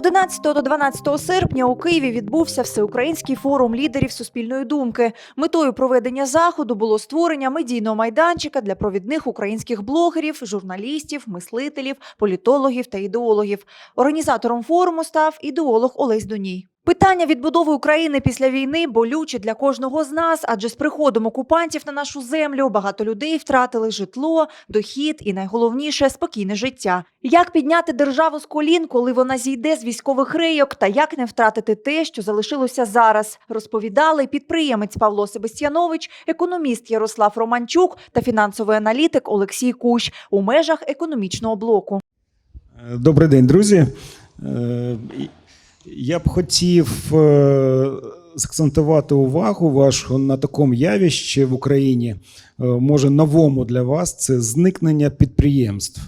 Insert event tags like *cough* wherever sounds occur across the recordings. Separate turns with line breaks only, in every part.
11 до 12 серпня у Києві відбувся всеукраїнський форум лідерів суспільної думки. Метою проведення заходу було створення медійного майданчика для провідних українських блогерів, журналістів, мислителів, політологів та ідеологів. Організатором форуму став ідеолог Олесь Доній. Питання відбудови України після війни болюче для кожного з нас, адже з приходом окупантів на нашу землю багато людей втратили житло, дохід і найголовніше спокійне життя. Як підняти державу з колін, коли вона зійде з військових рейок, та як не втратити те, що залишилося зараз, розповідали підприємець Павло Себастьянович, економіст Ярослав Романчук та фінансовий аналітик Олексій Кущ у межах економічного блоку.
Добрий день, друзі. Я б хотів е, закцентувати увагу вашу на такому явищі в Україні, е, може новому для вас, це зникнення підприємств.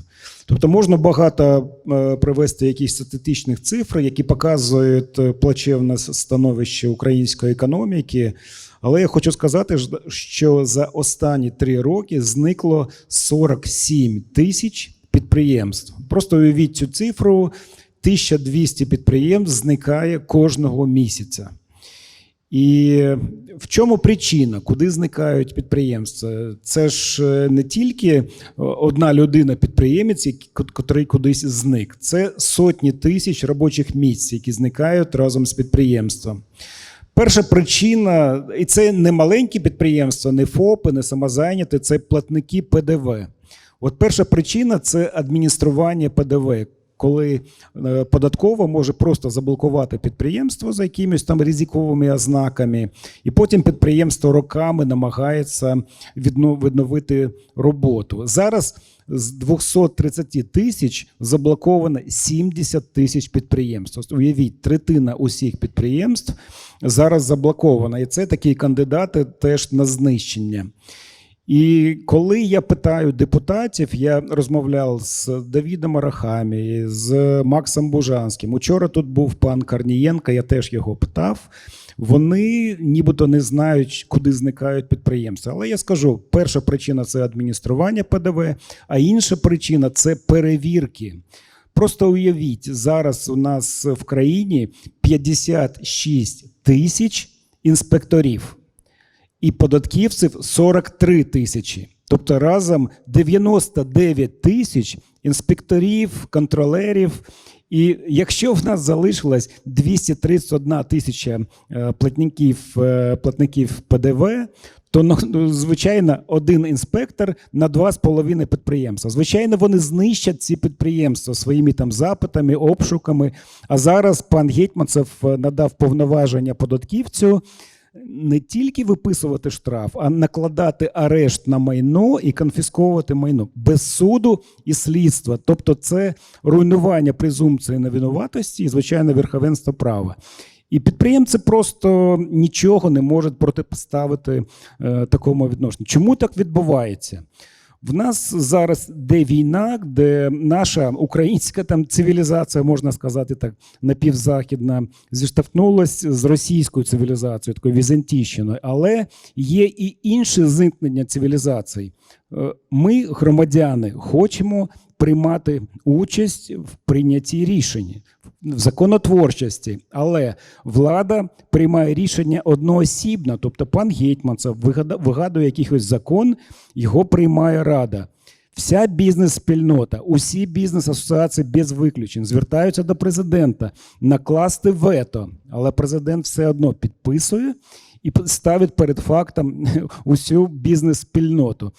Тобто можна багато е, привести якісь статистичних цифр, які показують плачевне становище української економіки. Але я хочу сказати, що за останні три роки зникло 47 тисяч підприємств. Просто уявіть цю цифру: 1200 підприємств зникає кожного місяця. І в чому причина, куди зникають підприємства? Це ж е, не тільки е, одна людина-підприємець, який- кудись зник. Це сотні тисяч робочих місць, які зникають разом з підприємством. Перша причина, і це не маленькі підприємства, не ФОПи, не самозайняті, це платники ПДВ. От перша причина це адміністрування ПДВ, коли е, податкова може просто заблокувати підприємство за якимись там ризиковими ознаками, і потім підприємство роками намагається відновити роботу. Зараз з 230 тисяч заблоковано 70 тисяч підприємств. Уявіть, третина усіх підприємств зараз заблокована. І це такі кандидати теж на знищення. І коли я питаю депутатів, я розмовляв з Давідом Арахамі, з Максом Бужанським. Учора тут був пан Карнієнко, я теж його питав. Вони нібито не знають, куди зникають підприємства. Але я скажу: перша причина це адміністрування ПДВ, а інша причина це перевірки. Просто уявіть, зараз у нас в країні 56 тисяч інспекторів і податківців 43 тисячі. Тобто разом 99 тисяч інспекторів, контролерів. І якщо в нас залишилось 231 тисяча е, платників, е, платників ПДВ, то ну, звичайно один інспектор на 2,5 підприємства. Звичайно, вони знищать ці підприємства своїми там запитами, обшуками. А зараз пан Гетьманцев е, надав повноваження податківцю не тільки виписувати штраф, а накладати арешт на майно і конфісковувати майно без суду і слідства. Тобто, це руйнування презумпції невинуватості і, звичайно, верховенства права. І підприємці просто нічого не можуть протиставити е, такому відношенню. Чому так відбувається? В нас зараз де війна, де наша українська там цивілізація, можна сказати так, напівзахідна, зіштовхнулася з російською цивілізацією, такою візантійщиною, але є і інше зіткнення цивілізацій. Е, Ми, громадяни, хочемо приймати участь в прийнятті рішень в законотворчості, але влада приймає рішення одноосібно, тобто пан Гетьманцев вигадує якийсь закон, його приймає рада. Вся бізнес-спільнота, усі бізнес-асоціації без виключень звертаються до президента накласти вето, але президент все одно підписує і ставить перед фактом *laughs* усю бізнес-спільноту.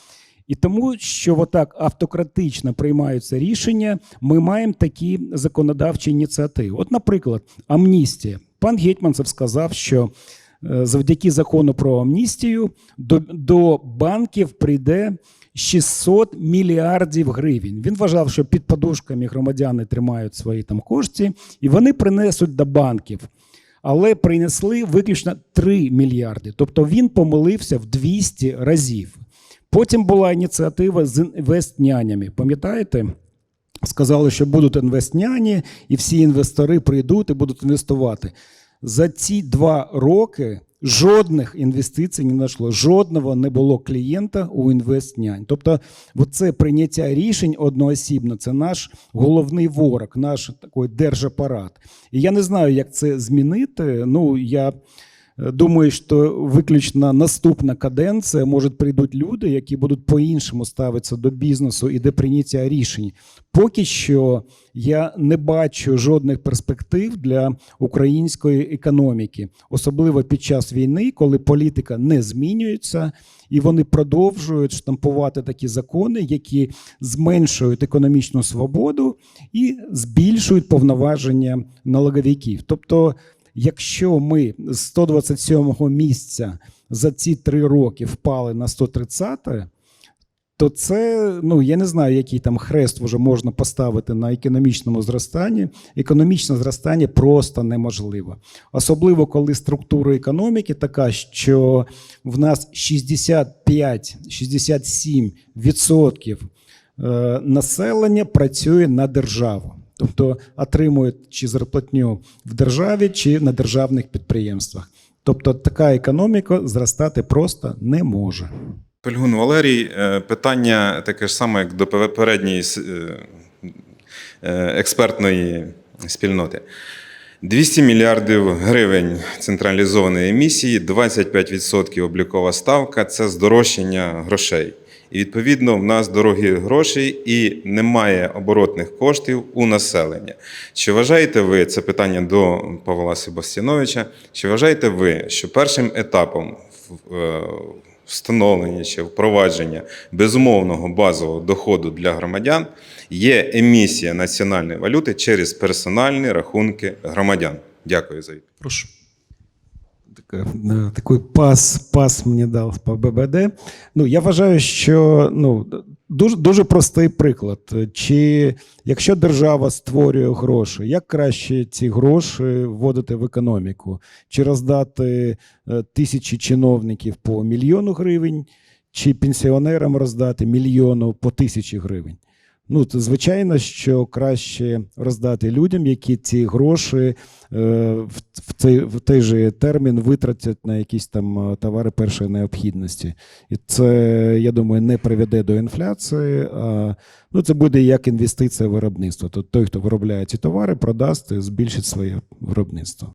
І тому, що отак автократично приймаються рішення, ми маємо такі законодавчі ініціативи. От, наприклад, амністія. Пан Гетьманцев сказав, що е, завдяки закону про амністію до, до банків прийде 600 мільярдів гривень. Він вважав, що під подушками громадяни тримають свої там кошти, і вони принесуть до банків. Але принесли виключно 3 мільярди. Тобто він помилився в 200 разів. Потім була ініціатива з інвестнянями. Пам'ятаєте? Сказали, що будуть інвестняні, і всі інвестори прийдуть і будуть інвестувати. За ці два роки Жодних інвестицій не знайшло, жодного не було клієнта у інвестнянь. Тобто, це прийняття рішень одноосібно це наш головний ворог, наш такий держапарат. І я не знаю, як це змінити. Ну я думаю, що виключно наступна каденція може прийдуть люди, які будуть по-іншому ставитися до бізнесу і до прийняття рішень. Поки що я не бачу жодних перспектив для української економіки, особливо під час війни, коли політика не змінюється, і вони продовжують штампувати такі закони, які зменшують економічну свободу і збільшують повноваження налоговиків. Тобто, якщо ми з 127-го місця за ці три роки впали на 130-те, то це ну я не знаю, який там хрест вже можна поставити на економічному зростанні. Економічне зростання просто неможливо, особливо коли структура економіки така, що в нас 65-67% е, населення працює на державу. Тобто отримують чи зарплатню в державі, чи на державних підприємствах. Тобто така економіка зростати просто не може.
Пельгун Валерій, е, питання таке ж саме, як до попередньої е, е, експертної спільноти. 200 мільярдів гривень централізованої емісії, 25% облікова ставка це здорожчання грошей. І відповідно в нас дорогі гроші і немає оборотних коштів у населення. Чи вважаєте ви це питання до Павла Себастьяновича? Чи вважаєте ви, що першим етапом е, встановлення чи впровадження безумовного базового доходу для громадян є емісія національної валюти через персональні рахунки громадян? Дякую за відповідь.
Прошу. Такий пас, пас мені дав по ББД. Ну, я вважаю, що ну, дуже, дуже простий приклад. Чи якщо держава створює гроші, як краще ці гроші вводити в економіку? Чи роздати е, тисячі чиновників по мільйону гривень, чи пенсіонерам роздати мільйону по тисячі гривень? Ну, то звичайно, що краще роздати людям, які ці гроші е, в, цей, в той же термін витратять на якісь там е, товари першої необхідності. І це, я думаю, не приведе до інфляції, а ну, це буде як інвестиція в виробництво. Тобто той, хто виробляє ці товари, продасть збільшить своє виробництво.